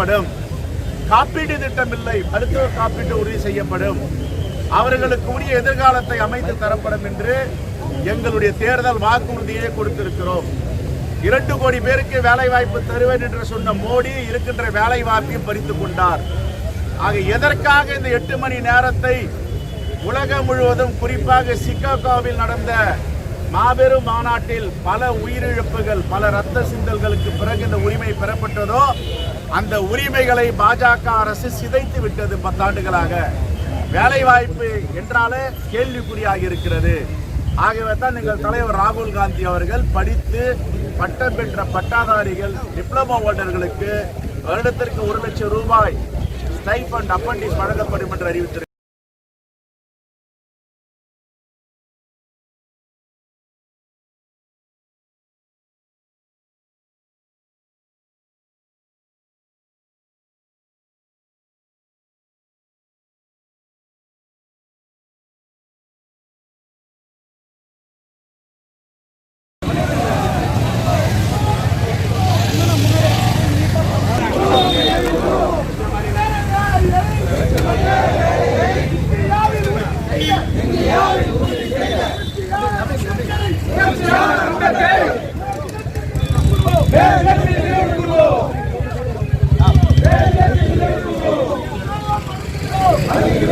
செய்யப்படும். காப்பீடு திட்டம் இல்லை மருத்துவ காப்பீடு உறுதி செய்யப்படும். அவர்களுக்கு உரிய எதிர்காலத்தை அமைத்து தரப்படும் என்று எங்களுடைய தேர்தல் வாக்குறுதியை கொடுத்திருக்கிறோம். இரண்டு கோடி பேருக்கு வேலை வாய்ப்பு தருவேன் என்று சொன்ன மோடி இருக்கின்ற வேலை வாய்ப்பையும் பறித்துக் கொண்டார். ஆக எதற்காக இந்த எட்டு மணி நேரத்தை உலகம் முழுவதும் குறிப்பாக சிகாகோவில் நடந்த மாபெரும் மாநாட்டில் பல உயிரிழப்புகள் பல ரத்த சிந்தல்களுக்கு பிறகு இந்த உரிமை பெறப்பட்டதோ அந்த உரிமைகளை பாஜக அரசு சிதைத்து விட்டது பத்தாண்டுகளாக. வேலைவாய்ப்பு என்றாலே கேள்விக்குறியாக இருக்கிறது. ஆகவே தான் எங்கள் தலைவர் ராகுல் காந்தி அவர்கள் படித்து பட்டம் பெற்ற பட்டாதாரிகள் டிப்ளமோ ஓட்டர்களுக்கு வருடத்திற்கு ஒரு லட்சம் ரூபாய் ஸ்டைஃபண்ட் அப்பண்டிஸ் வழங்கப்படும் என்று அறிவித்திருக்கிறார்.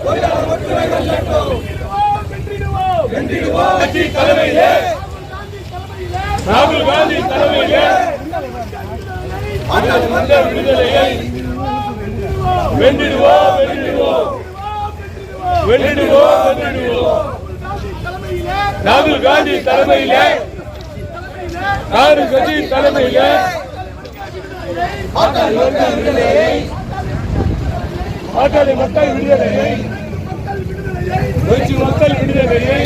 தொழிலாளர் கட்சி தலைமையிலே ராகுல் காந்தி தலைமையிலே அந்த விடுதலையை வென்றிடுவோம் வென்றிடுவோம் வென்றிடுவோம் வென்றிடுவோம் ராகுல் காந்தி தலைமையிலே காங்கிரஸ் கட்சி தலைமையில் பாட்டாளி மக்கள் விடுதலையை மக்கள் விடுதலையை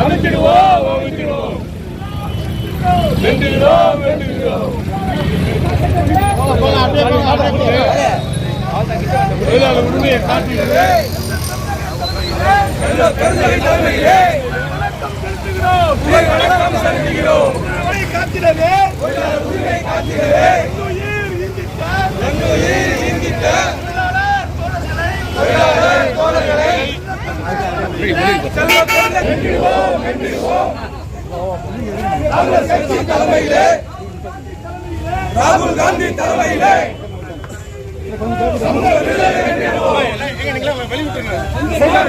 அமைச்சிடுவோம் அமைச்சிடுவோம். வென்றுகிறோம் வென்றுகிறோம் தொழிலாளர் உரிமையை காட்டிடுது வணக்கம் செலுத்துகிறோம் காத்திடவே ராகுல் காந்தி தலைமையிலே வென்றிடுவோம் வென்றிடுவோம் புகழ்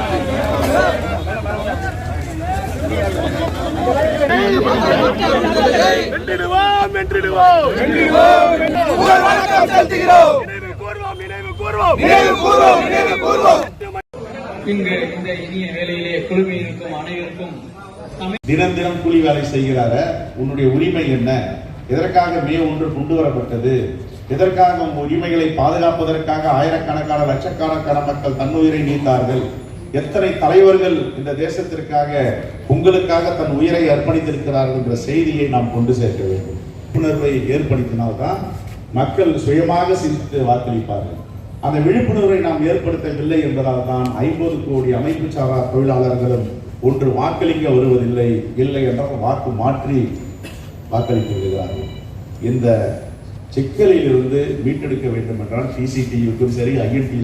செலுத்துகிறோம் நினைவு கூர்வோம் நினைவு கூர்வோம் நினைவு கூர்வோம் நினைவு கூர்வோம் இங்கு இந்த இனிய வேலையிலே குழுமி இருக்கும் அனைவருக்கும் தினம் தினம் கூலி வேலை செய்கிறார உன்னுடைய உரிமை என்ன? எதற்காக மே ஒன்று கொண்டு வரப்பட்டது? எதற்காக உன் உரிமைகளை பாதுகாப்பதற்காக ஆயிரக்கணக்கான லட்சக்கணக்கான மக்கள் தன்னுயிரை நீத்தார்கள்? எத்தனை தலைவர்கள் இந்த தேசத்திற்காக உங்களுக்காக தன் உயிரை அர்ப்பணித்திருக்கிறார்கள் என்ற செய்தியை நாம் கொண்டு சேர்க்க வேண்டும். விழிப்புணர்வை ஏற்படுத்தினால்தான் மக்கள் சுயமாக சிந்தித்து வாக்களிப்பார்கள். அந்த விழிப்புணர்வை நாம் ஏற்படுத்தவில்லை என்பதால் தான் ஐம்பது கோடி அமைப்பு சாரா தொழிலாளர்களும் ஒன்று வாக்களிக்க வருவதில்லை இல்லை என்றால் வாக்கு மாற்றி வாக்களித்து விடுகிறார்கள் இந்த சிக்கலில் இருந்து மீட்டெடுக்க வேண்டும் என்றால் பிசிடியுக்கும் சரி ஐஎன்டி